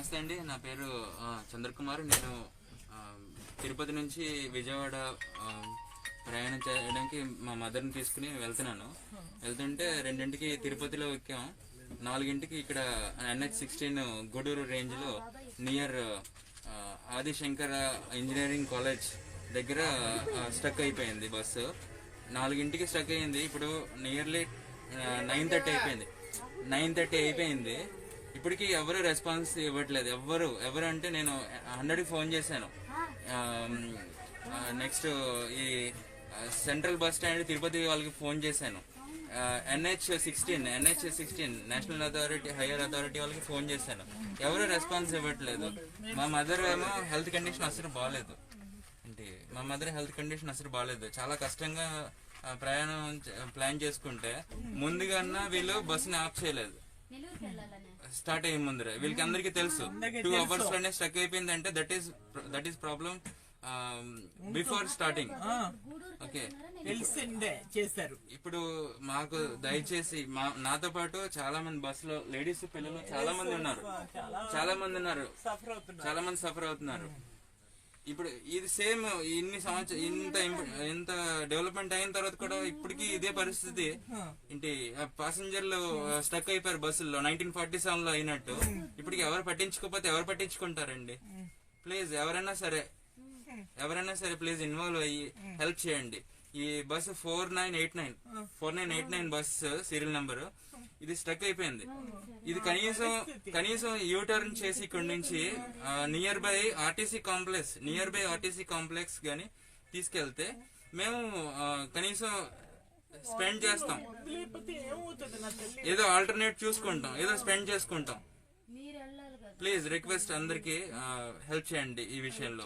నమస్తే అండి. నా పేరు చంద్రకుమార్. నేను తిరుపతి నుంచి విజయవాడ ప్రయాణం చేయడానికి మా మదర్ని తీసుకుని వెళ్తున్నాను. వెళ్తుంటే రెండింటికి తిరుపతిలో ఎక్కాం. నాలుగింటికి ఇక్కడ ఎన్హెచ్ సిక్స్టీన్ గూడూరు రేంజ్లో నియర్ ఆదిశంకర ఇంజనీరింగ్ కాలేజ్ దగ్గర స్టక్ అయిపోయింది బస్సు. నాలుగింటికి స్టక్ అయింది. ఇప్పుడు నియర్లీ నైన్ థర్టీ అయిపోయింది. నైన్ థర్టీ అయిపోయింది. ఇప్పటికి ఎవరు రెస్పాన్స్ ఇవ్వట్లేదు. ఎవరు ఎవరు అంటే నేను హండ్రెడ్కి ఫోన్ చేశాను. నెక్స్ట్ ఈ సెంట్రల్ బస్ స్టాండ్ తిరుపతి వాళ్ళకి ఫోన్ చేశాను. NH sixteen NH sixteen national authority higher authority వాళ్ళకి ఫోన్ చేశాను. ఎవరు రెస్పాన్స్ ఇవ్వట్లేదు. మా మదర్ ఏమో హెల్త్ కండిషన్ అసలు బాగాలేదు ఏంటి? మా మదర్ హెల్త్ కండిషన్ అసలు బాగాలేదు చాలా కష్టంగా ప్రయాణం ప్లాన్ చేసుకుంటే ముందుగా వీళ్ళు బస్సుని ఆఫ్ చేయలేదు. స్టార్ట్ అయ్యే ముందరే. వీళ్ళకి అందరికీ తెలుసు. టూ అవర్స్లోనే స్టక్ అయిపోయింది అంటే that is that is problem before starting okay చేశారు. ఇప్పుడు మాకు దయచేసి మా నాతో పాటు చాలా మంది బస్సులో లేడీస్ పిల్లలు చాలా మంది ఉన్నారు చాలా మంది ఉన్నారు. సఫర్ అవుతున్నారు. చాలా మంది సఫర్ అవుతున్నారు. ఇప్పుడు ఇది సేమ్ ఇన్ని సంవత్సరం ఇంత ఇంత డెవలప్మెంట్ అయిన తర్వాత కూడా ఇప్పటికీ ఇదే పరిస్థితి. ఏంటి ప్యాసింజర్లు స్టక్ అయిపోయారు బస్సుల్లో. నైన్టీన్ ఫార్టీ సెవెన్లో అయినట్టు. ఇప్పటికి ఎవరు పట్టించుకోకపోతే ఎవరు పట్టించుకుంటారండి? ప్లీజ్ ఎవరైనా సరే ఎవరైనా సరే ప్లీజ్ ఇన్వాల్వ్ అయ్యి హెల్ప్ చేయండి. ఈ bus four nine eight nine. Four nine eight nine bus serial number. ఇది స్టక్ అయిపోయింది. ఇది కనీసం కనీసం యూ టర్న్ చేసి ఇక్కడ నుంచి near by RTC complex near by RTC complex గాని తీసుకెళ్తే మేము కనీసం స్పెండ్ చేస్తాం. ఏదో ఆల్టర్నేట్ చూసుకుంటాం ఏదో స్పెండ్ చేసుకుంటాం. ప్లీజ్ రిక్వెస్ట్ అందరికి హెల్ప్ చేయండి ఈ విషయంలో.